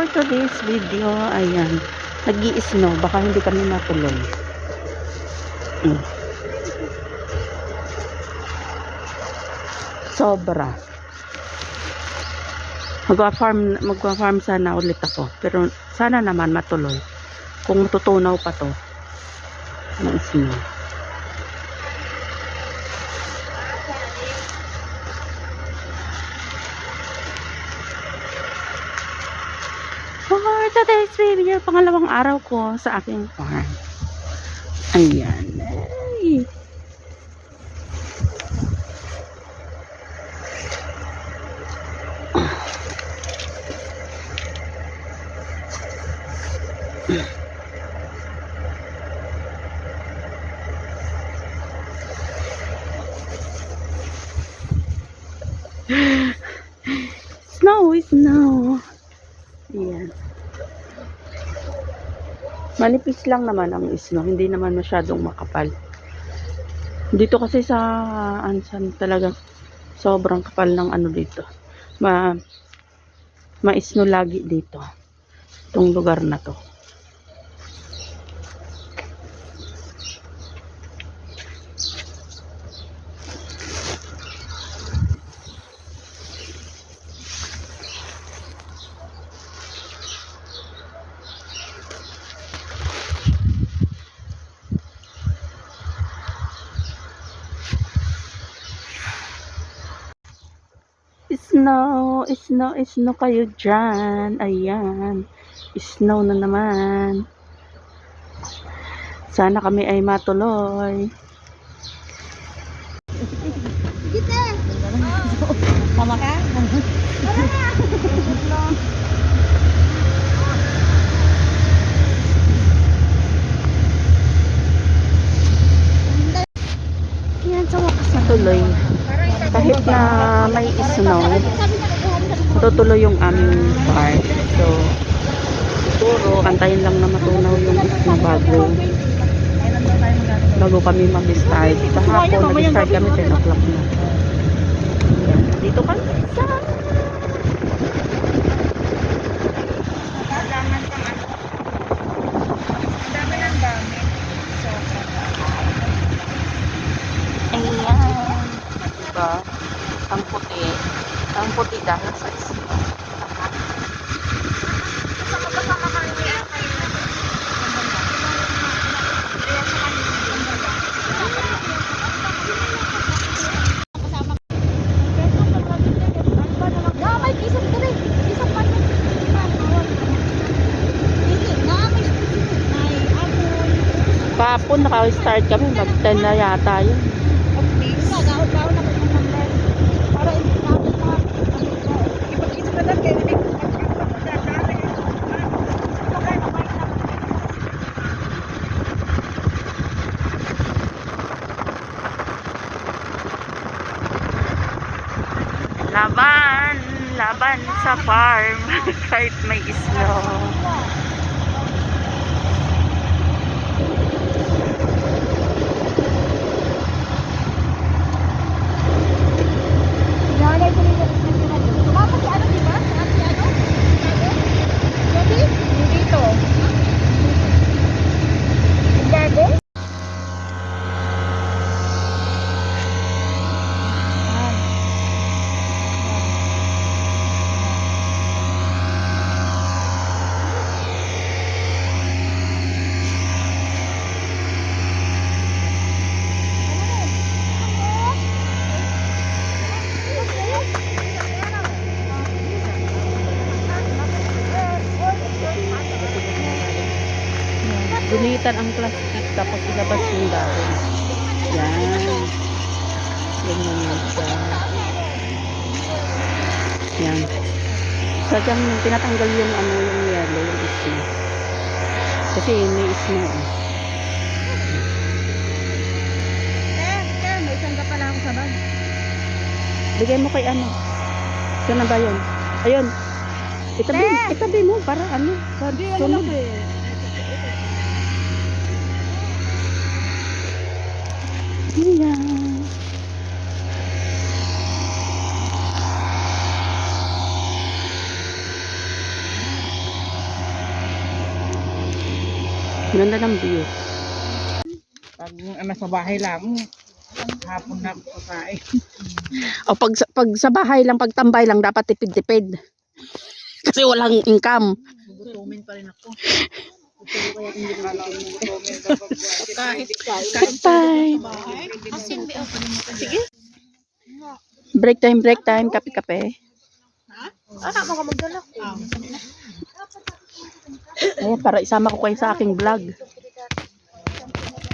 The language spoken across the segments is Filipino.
For today's video, ayan, nag snow Baka hindi kami matuloy. Mm. Sobra. Magwa-farm, magwa-farm sana ulit ako. Pero sana naman matuloy. Kung matutunaw pa to ng snow. For today's video, pangalawang araw ko sa aking farm. Ayan. Ay. Snow, snow. Ayan. Manipis lang naman ang snow, hindi naman masyadong makapal. Dito kasi sa Ansan talaga sobrang kapal ng ano dito. Ma ma-snow lagi dito. Itong lugar na to. Snow, snow, kayo dyan. Ayan. Snow na naman. Sana kami ay matuloy. Sama ka? Ayan, sa wakas natuloy. Kahit na may snow, matutuloy yung aming park. So, siguro, antayin lang na matunaw yung snow bago bago kami mag-start. Kahapon, nag-start kami 10 o'clock na. Ayan, dito kami sa Ayan. Diba? Ang puti. Ang puti dahil sa snow. Damay, isang ka rin. Isang pa rin. Hindi, naamay specific. May apple. Kahapon naka-start kami. Mag-10 na yata yun. Please. Gahon-gahon na kayo ng number. Para hindi natin mga Ipag-isip na lang kayo. Laban! Laban sa farm. Kahit may snow. Nanay ko rin yung Tumama si ano, di ba? Si ate ano? Gabi? Dito. Yung bago? Gunitan ang plastic tapos ilabas yung dahon. Yan. Ganyan yan siya. Yan. Sadyang tinatanggal yung ano yung yellow, yung snow. Kasi may snow. eh. Eh, eh, may sangga pala ako sa bag. Bigay mo kay ano. Saan na ba yun? Ayun. Itabi, itabi mo para ano. Sa sunod. Ayan. Ganda ng view. Pag ano, sa bahay lang, hapon na kakain. o pag, pag sa bahay lang, pag tambay lang, dapat tipid-tipid. Kasi walang income. Gutumin pa rin ako. Kahit kahit Time. bahay. Break time, break time. Kape-kape. Ah, mo ka magdala ko. Ayan, para isama ko kayo sa aking vlog.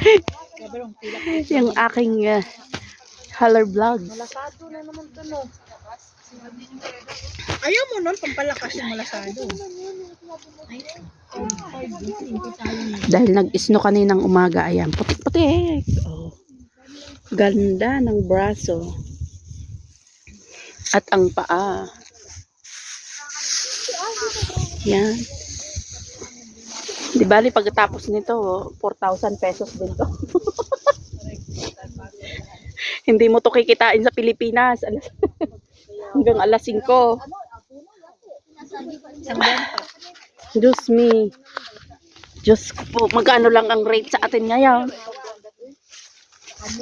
Yung aking uh, color vlog. Malasado na naman to no. Ayaw mo nun, pampalakas yung malasado. Dahil nag-snow kaninang umaga, ayan, putik-putik. Oh. Ganda ng braso. At ang paa. Yan. Di bali, pagkatapos nito, 4,000 pesos din to. Hindi mo to kikitain sa Pilipinas. Alas, hanggang alas 5. Diyos me. Diyos ko po, magkano lang ang rate sa atin ngayon?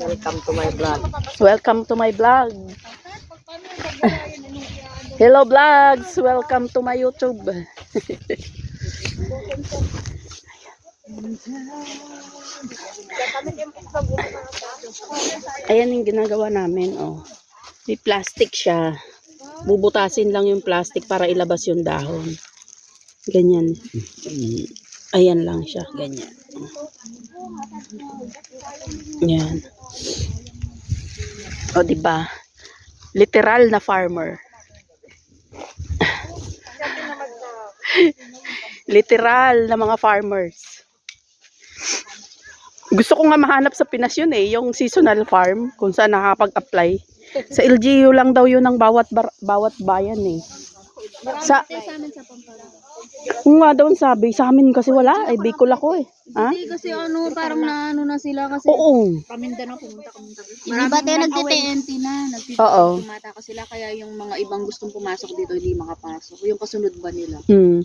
Welcome to my vlog. Welcome to my vlog. Hello vlogs, welcome to my YouTube. Ayan yung ginagawa namin, oh. May plastic siya. Bubutasin lang yung plastic para ilabas yung dahon. Ganyan. Ayan lang siya, ganyan. Yan. O, di ba? Literal na farmer. Literal na mga farmers. Gusto ko nga mahanap sa Pinas yun eh, yung seasonal farm, kung saan nakapag-apply. Sa LGU lang daw yun ng bawat bar- bawat bayan eh. Sa Kung nga daw ang sabi, sa amin kasi wala, ay Bicol ako eh. Ha? Hindi kasi ano, parang na ano na sila kasi. Oo. Pamindanao, pumunta pumunta. Hindi ba tayo nagte-TNT na? Oo. Nagtitmata ka sila kaya yung mga ibang gustong pumasok dito hindi makapasok. Yung kasunod ba nila? Hmm.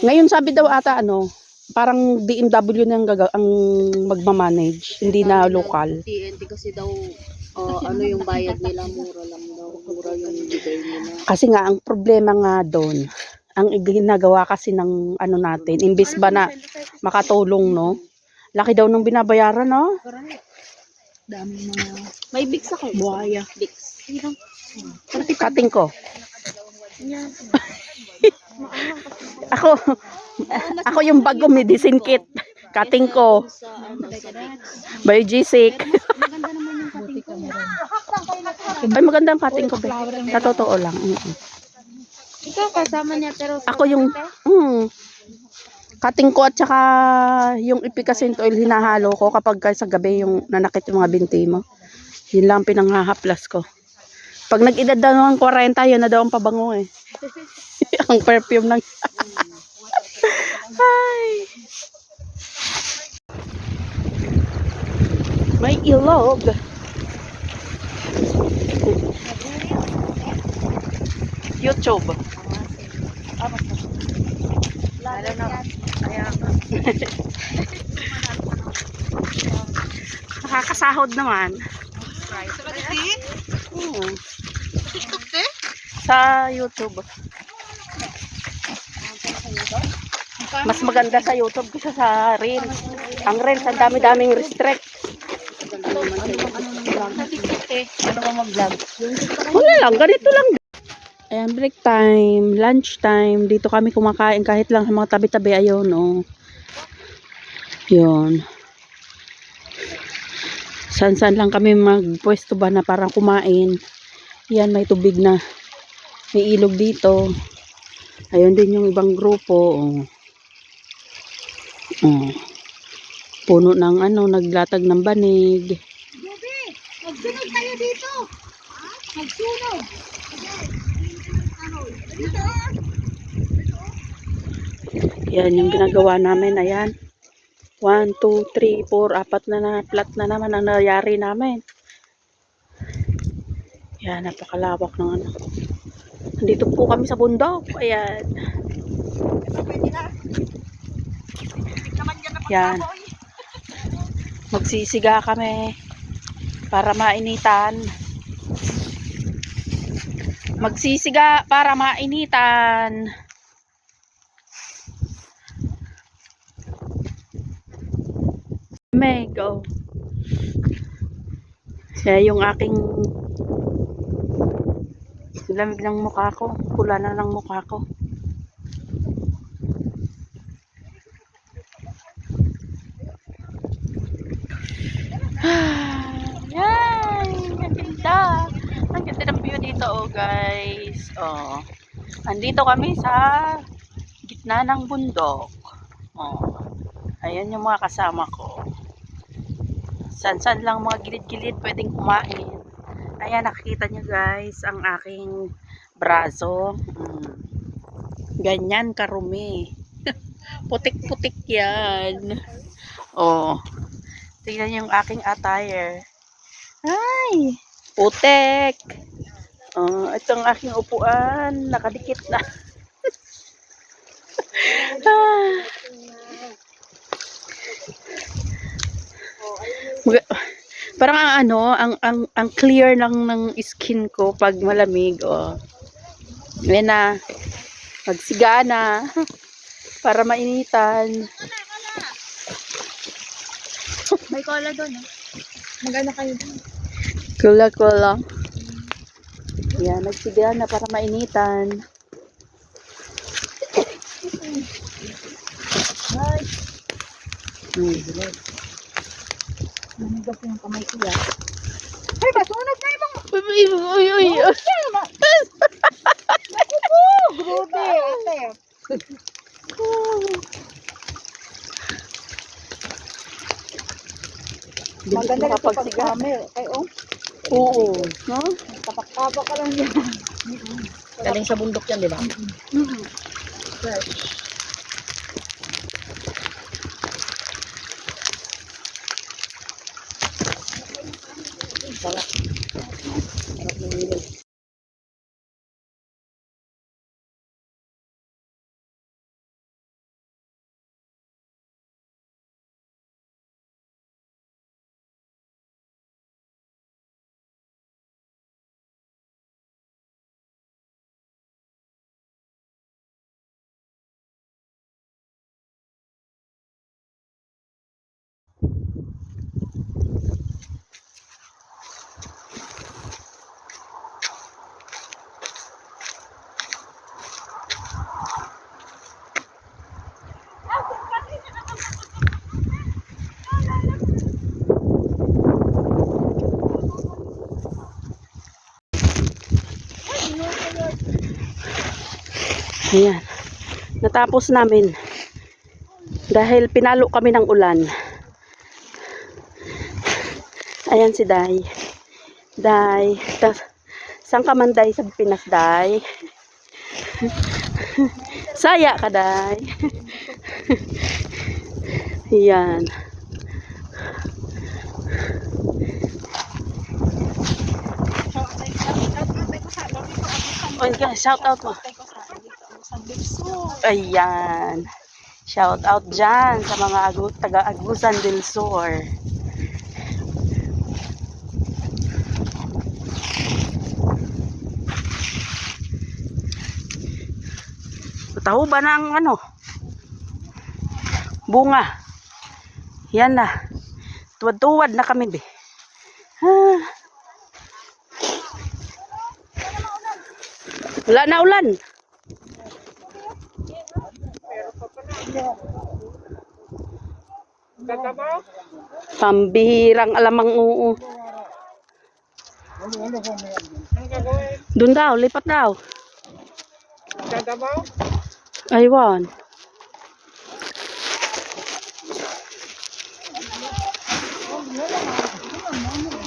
Ngayon sabi daw ata ano, parang BMW na ang, gaga- ang magmamanage, hindi na local. TNT kasi daw uh, ano yung bayad nila mura lang daw. Mura yung bigay nila. Kasi nga ang problema nga doon, ang ginagawa kasi ng ano natin, imbis ba na makatulong no? Laki daw ng binabayaran no? Daming mga... May bigs ako. Buhaya. Bigs. Kating ko. ako, ako yung bago medicine kit. Kating ko. Ano, bigs. Biogesic. Maganda naman. Ay maganda ang kating ko. be. Sa totoo lang. mm. Ikaw kasama niya pero Ako yung, mm, kating ko at saka yung ipikasin oil hinahalo ko kapag ka sa gabi yung nanakit yung mga binti mo. Yun lang ang pinanghahaplas ko. Pag nag-edad daw ng 40, yun na daw ang pabango eh. ang perfume ng... Ay. May ilog. YouTube. Lalo na. Nakakasahod naman. Oo. Sa YouTube. Mas maganda sa YouTube kaysa sa Reels. Ang Reels, ang dami-daming restrict. Ano ka mag-vlog? Wala lang, ganito lang. Ayan, break time, lunch time. Dito kami kumakain kahit lang sa mga tabi-tabi. Ayun, oh. Yun. San-san lang kami magpwesto ba na parang kumain. Yan, may tubig na. May ilog dito. Ayun din yung ibang grupo. Oh. Oh. Puno ng ano, naglatag ng banig. Magsunog tayo dito. Magsunog. Yan yung ginagawa namin. Ayan. 1, 2, 3, 4, apat na na flat na naman ang nangyari namin. Yan, napakalawak ng ano. Nandito po kami sa bundok. Ayan. Yan. Magsisiga kami para mainitan. Magsisiga para mainitan. Mego. Siya yung aking lamig ng mukha ko. Pula na ng mukha ko. Yan! Ang ganda! Ang ganda ng view dito, oh guys. Oh. Andito kami sa gitna ng bundok. Oh. Ayan yung mga kasama ko. San-san lang mga gilid-gilid pwedeng kumain. Ayan, nakikita nyo guys ang aking braso. Mm. Ganyan karumi. Putik-putik yan. Oh. Tingnan yung aking attire. Ay! Putek! Oh, ito ang aking upuan. Nakadikit na. ah. Parang ang ano, ang, ang, ang clear lang ng skin ko pag malamig. Oh. Yan na. Magsiga na. Para mainitan. May cola doon, eh. Magana kayo doon. Kula kula. Yan, nagsiga na para mainitan. Hmm. Nanigas yung kamay ko yan. Ay, masunog na mga... Uy, uy, uy, uy. Ate. Bilis Maganda rin ito pag kami. Ay, oh. Oo. No? Kapak-kapak ka lang yan. Galing sa bundok yan, di ba? Mhm. Ayan. Natapos namin. Dahil pinalo kami ng ulan. Ayan si Day. Day. Tas, saan ka man Day sa Pinas, Day? Saya ka, Day. Ayan. Oh, shout out mo. Ayan. Shout out dyan sa mga agu taga Agusan del Sur. Tahu ba na ano? Bunga. Yan na. Tuwad-tuwad na kami, be. Ah. Wala na ulan. Pambihirang alamang oo. Doon daw, lipat daw. Aywan.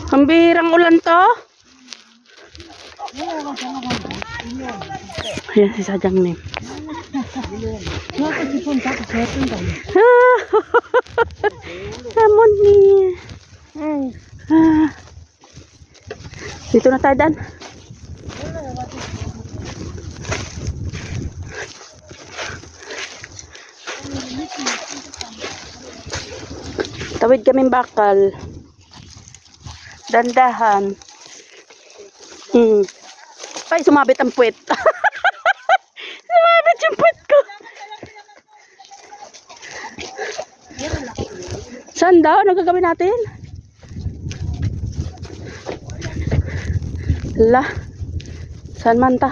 Pambihirang ulan to. Ayan si Sajang Nim. Lemon ni. Ah. Dito na tayo dan. Tawid kaming bakal. Dandahan. Hmm. Ay, sumabit ang puwet. sumabit yung puwet ko. Daw? Ano gagawin natin? La. Saan man ta?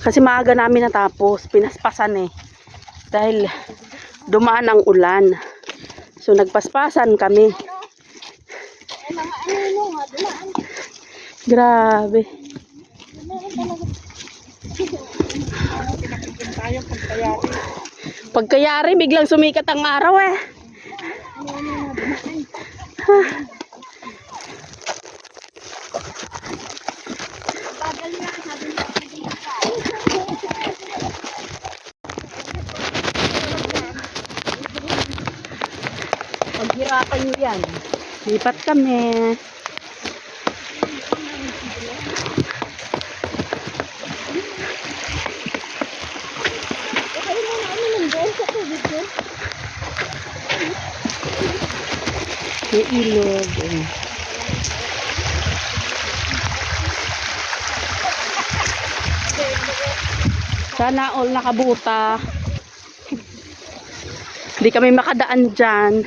Kasi maaga namin natapos. Pinaspasan eh. Dahil dumaan ang ulan. So nagpaspasan kami. Grabe. Pagkayari, biglang sumikat ang araw eh. Paghirapan nyo yan. Lipat kami. May ilog. eh. Sana all nakabuta. Hindi kami makadaan dyan.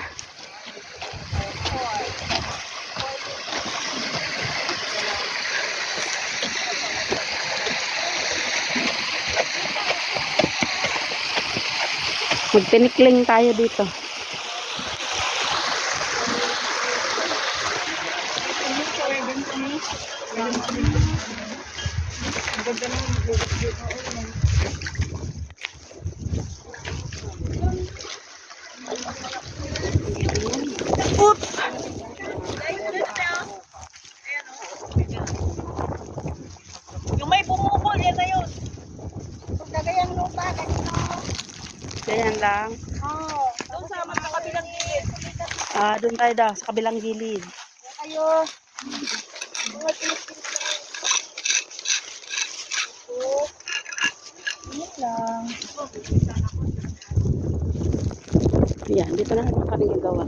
Magtinikling tayo dito. Oop! Yung may bumubol, yan na yun. Pagkagayang lupa, kanino? Ganyan lang. Oo. Doon sa magkakabilang gilid. Ah, doon tayo daw, sa kabilang gilid. Kayo. Mga tinis-tinis lang. Oo. Yun lang. Yan, dito na naman kami gagawa.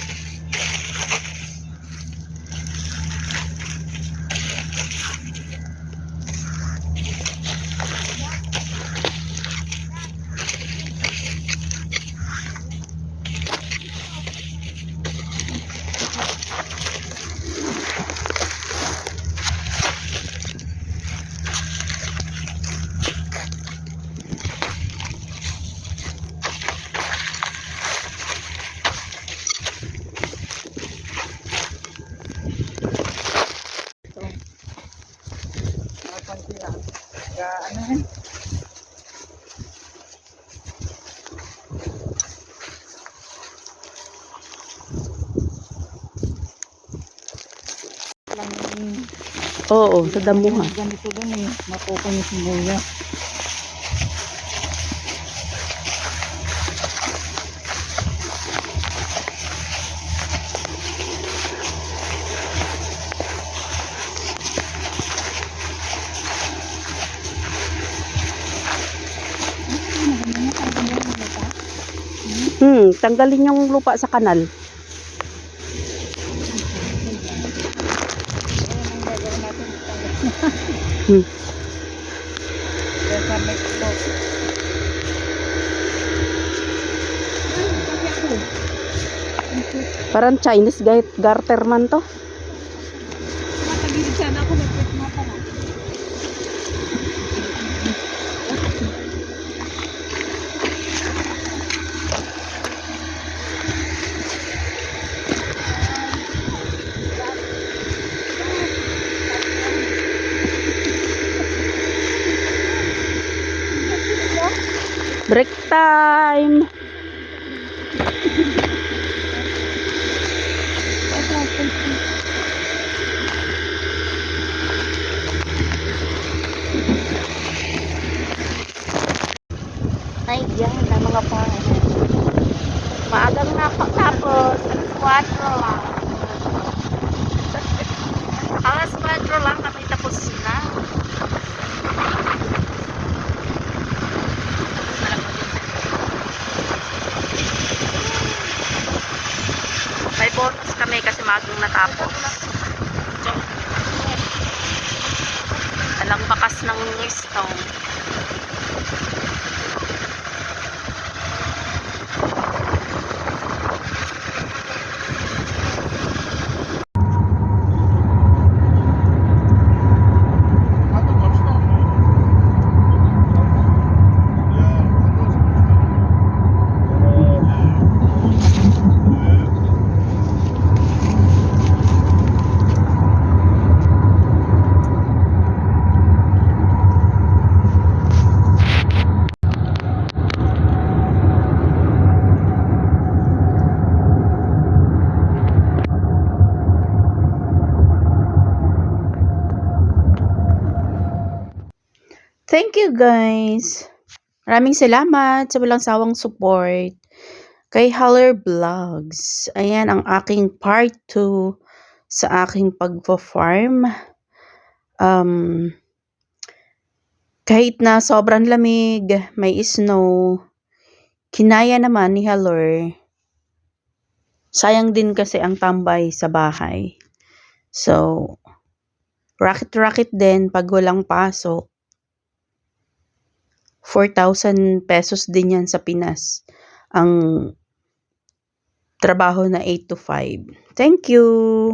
Oo, sa damuhan. Ganito dun eh. Matukoy yung sibuya. Hmm, tanggalin yung lupa sa kanal. Parang Chinese garter man to. Mga pa. Maagang napatapos. Alas 4 lang. Alas 4 lang kami tapos na. May bonus kami kasi maagang natapos. Alang bakas ng snow. Thank you guys. Maraming salamat sa walang sawang support kay Haller Vlogs. Ayan ang aking part 2 sa aking pagpa-farm. Um, kahit na sobrang lamig, may snow, kinaya naman ni Haller. Sayang din kasi ang tambay sa bahay. So, racket-racket din pag walang pasok. 4,000 pesos din yan sa Pinas. Ang trabaho na 8 to 5. Thank you!